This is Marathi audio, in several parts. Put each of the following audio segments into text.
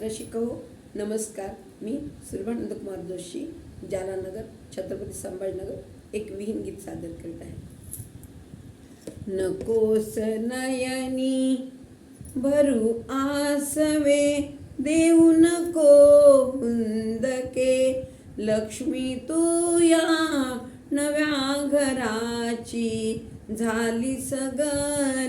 रसिक हो नमस्कार. मी सुरभानंद कुमार जोशी जालानगर छत्रपती संभाजीनगर एक विहीन गीत सादर करीत आहे. नकोस नयनी भरू आसवे देऊ नको हुंदके लक्ष्मी तू या नव्या घराची झाली सग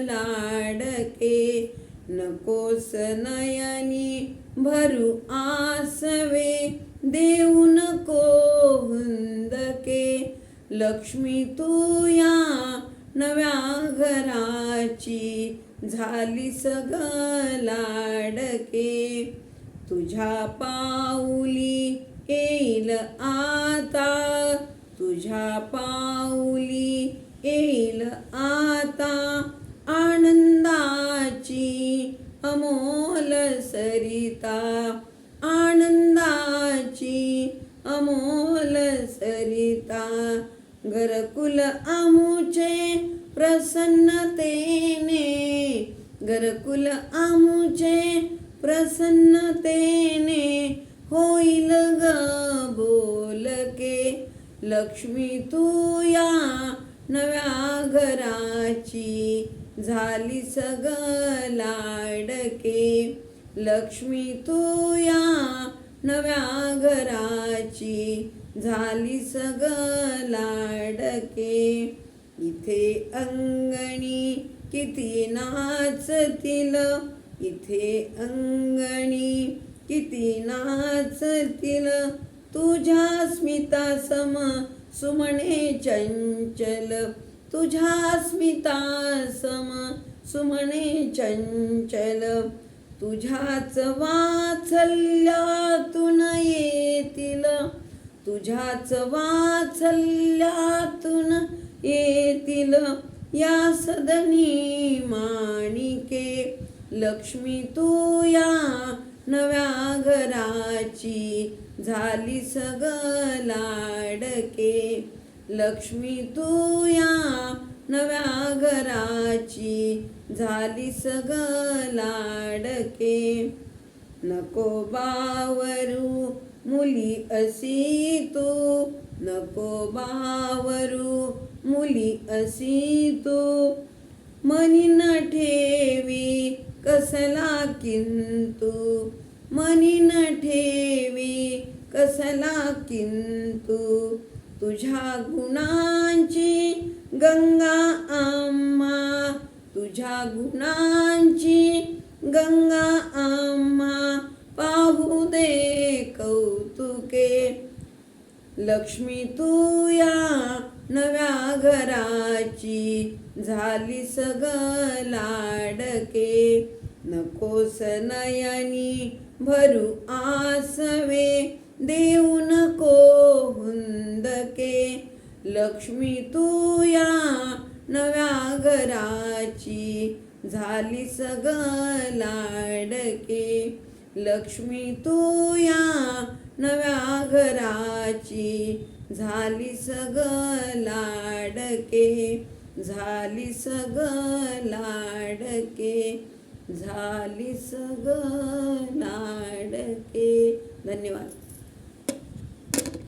लाडके. नकोस नयनी भरू आसवे देऊ नको हुंदके लक्ष्मी तू या नव्या घराची झाली सग लाडके तुझ्या पाऊली येईल आता तुझ्या पाऊली येईल आता. आनंदाची अमोल सरिता आनंदाची अमोल सरिता घरकुल आमुचे प्रसन्नतेने घरकुल आमुचे प्रसन्नतेने होईल ग बोलके लक्ष्मी तू या नव्या घराची झाली सग लाडके. लक्ष्मी तू या नव्या घराची झाली सग लाडके. इथे अंगणी किती नाचतील इथे अंगणी किती नाचतील. तुझ्या स्मिता सम सुमणे चंचल तुझ्या स्मिता सम सुमणे चंचल. तुझ्याच वाचल्यातून येतील. तुझ्याच वाचल्यातून येतील. या सदनी माणिके लक्ष्मी तू या नव्या घराची झाली सग लाडके. लक्ष्मी तू या नव्या कराची झाली सग लाडके. नको बावरू मुली असी तू. नको बावरू मुली असी तू. मनी न ठेवी कसला किंतु. मनी न ठेवी कसला किंतु. तुझ्या गुणांची गंगा तुझ्या गुणांची गंगा आम्हा पाहू दे कौतुके. लक्ष्मी तू या नव्या घराची झाली सग लाडके. नकोस नयनी भरू आसवे देऊ नको हुंदके. लक्ष्मी तू या नव्या घराची झाली सग लाडके. लक्ष्मी तू या नव्या घराची झाली सग लाडके. झाली सग लाडके. झाली सग लाडके. धन्यवाद.